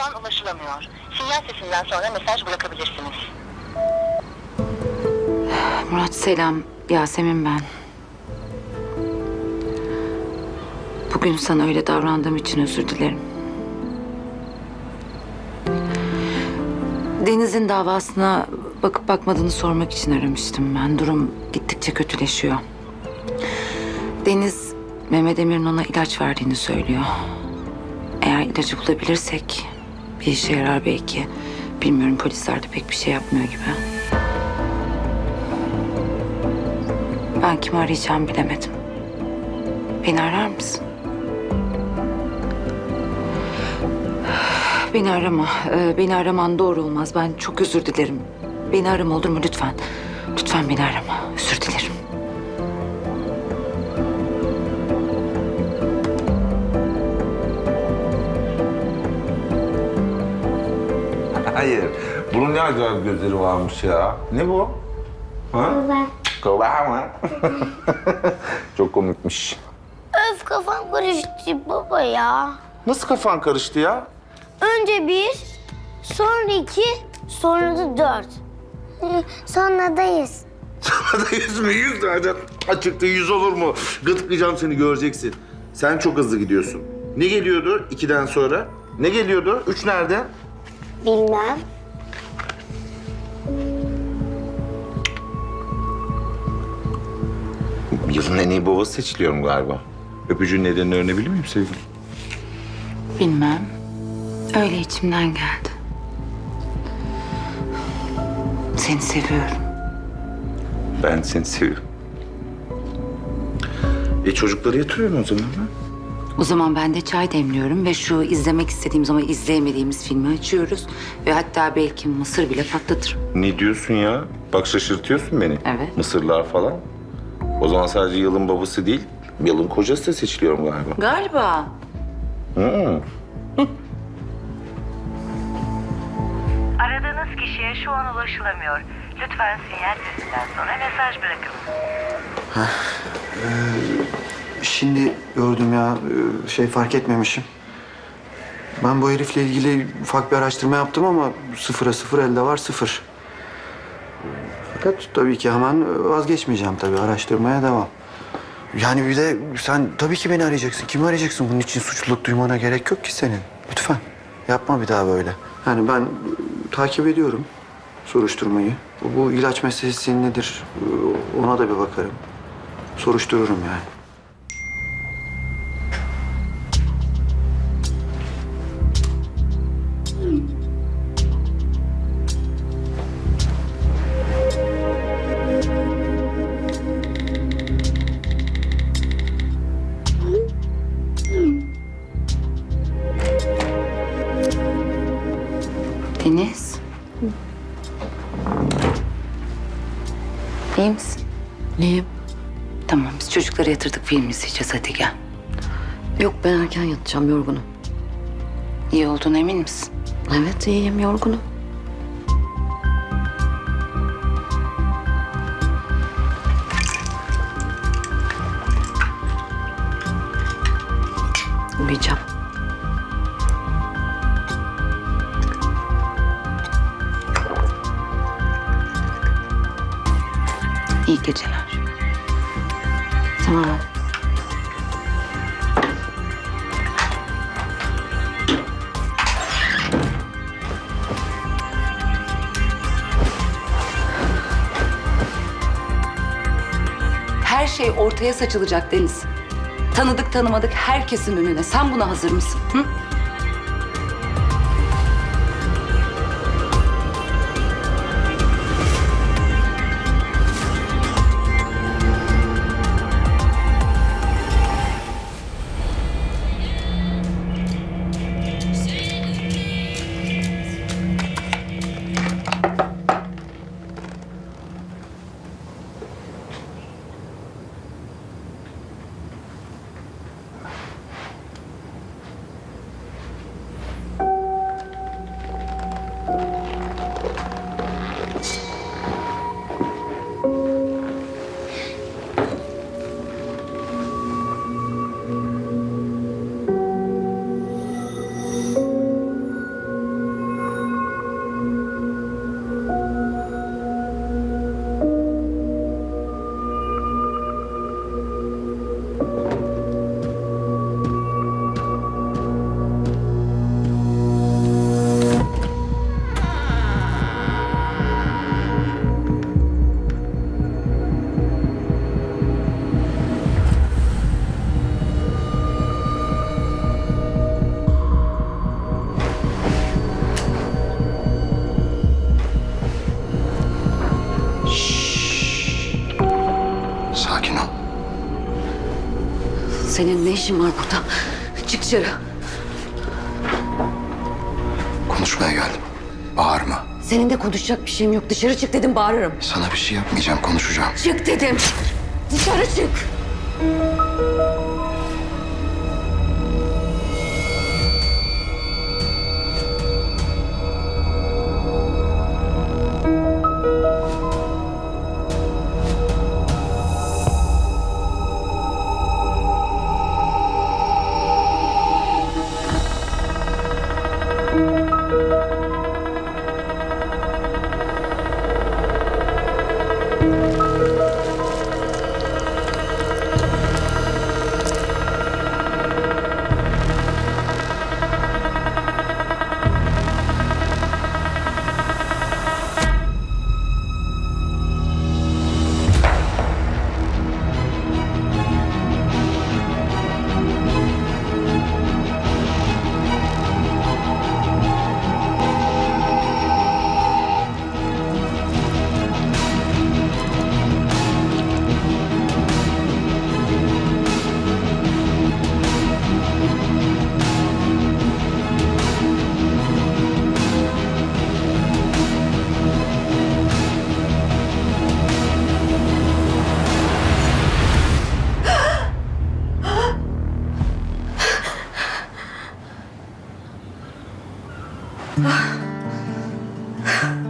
an ulaşılamıyor. Sinyal sesinden sonra mesaj bırakabilirsiniz. Murat selam. Yasemin ben. Bugün sana öyle davrandığım için özür dilerim. Deniz'in davasına bakıp bakmadığını sormak için aramıştım ben. Durum gittikçe kötüleşiyor. Deniz, Mehmet Emir'in ona ilaç verdiğini söylüyor. Eğer ilacı bulabilirsek bir işe yarar belki. Bilmiyorum polisler de pek bir şey yapmıyor gibi. Ben kimi arayacağımı bilemedim. Beni arar mısın? Beni arama. Ee, beni araman doğru olmaz. Ben çok özür dilerim. Beni arama olur mu lütfen? Lütfen beni arama. Özür dilerim. Bunun ne acayip gözleri varmış ya. Ne bu? Ha? Kova mı? Çok komikmiş. Öf kafam karıştı baba ya. Nasıl kafan karıştı ya? Önce bir, sonra iki, sonra da dört. Ee, Sonradayız. Sana da yüz mü? Yüz nereden? Açıkta yüz olur mu? Gıdıklayacağım seni göreceksin. Sen çok hızlı gidiyorsun. Ne geliyordu ikiden sonra? Ne geliyordu? Üç nerede? Bilmem. Yılın en iyi babası seçiliyorum galiba. Öpücüğün nedenini öğrenebilir miyim sevgilim? Bilmem. Öyle içimden geldi. Seni seviyorum. Ben seni seviyorum. E çocukları yatırıyorum o zaman ha? O zaman ben de çay demliyorum ve şu izlemek istediğimiz ama izleyemediğimiz filmi açıyoruz. Ve hatta belki mısır bile patlatırım. Ne diyorsun ya? Bak şaşırtıyorsun beni. Evet. Mısırlar falan. O zaman sadece yılın babası değil, yılın kocası da seçiliyorum galiba. Galiba. Hı. Aradığınız kişiye şu an ulaşılamıyor. Lütfen sinyal sesinden sonra mesaj bırakın. Şimdi gördüm ya e, şey fark etmemişim. Ben bu herifle ilgili ufak bir araştırma yaptım ama sıfıra sıfır elde var sıfır. Fakat tabii ki hemen vazgeçmeyeceğim tabii araştırmaya devam. Yani bir de sen tabii ki beni arayacaksın. Kimi arayacaksın? Bunun için suçluluk duymana gerek yok ki senin. Lütfen yapma bir daha böyle. Yani ben e, takip ediyorum soruşturmayı. Bu, bu ilaç meselesi nedir? E, Ona da bir bakarım. Soruştururum yani. Deniz. İyi misin? İyiyim. Tamam biz çocukları yatırdık film izleyeceğiz hadi gel. Yok ben erken yatacağım yorgunum. İyi olduğuna emin misin? Evet iyiyim yorgunum. Uyuyacağım. İyi geceler. Tamam. Her şey ortaya saçılacak Deniz. Tanıdık tanımadık herkesin önüne. Sen buna hazır mısın? Hı? Senin ne işin var burada? Çık dışarı. Konuşmaya geldim. Bağırma. Senin de konuşacak bir şeyim yok. Dışarı çık dedim bağırırım. Sana bir şey yapmayacağım, konuşacağım. Çık dedim. Dışarı çık. Ha!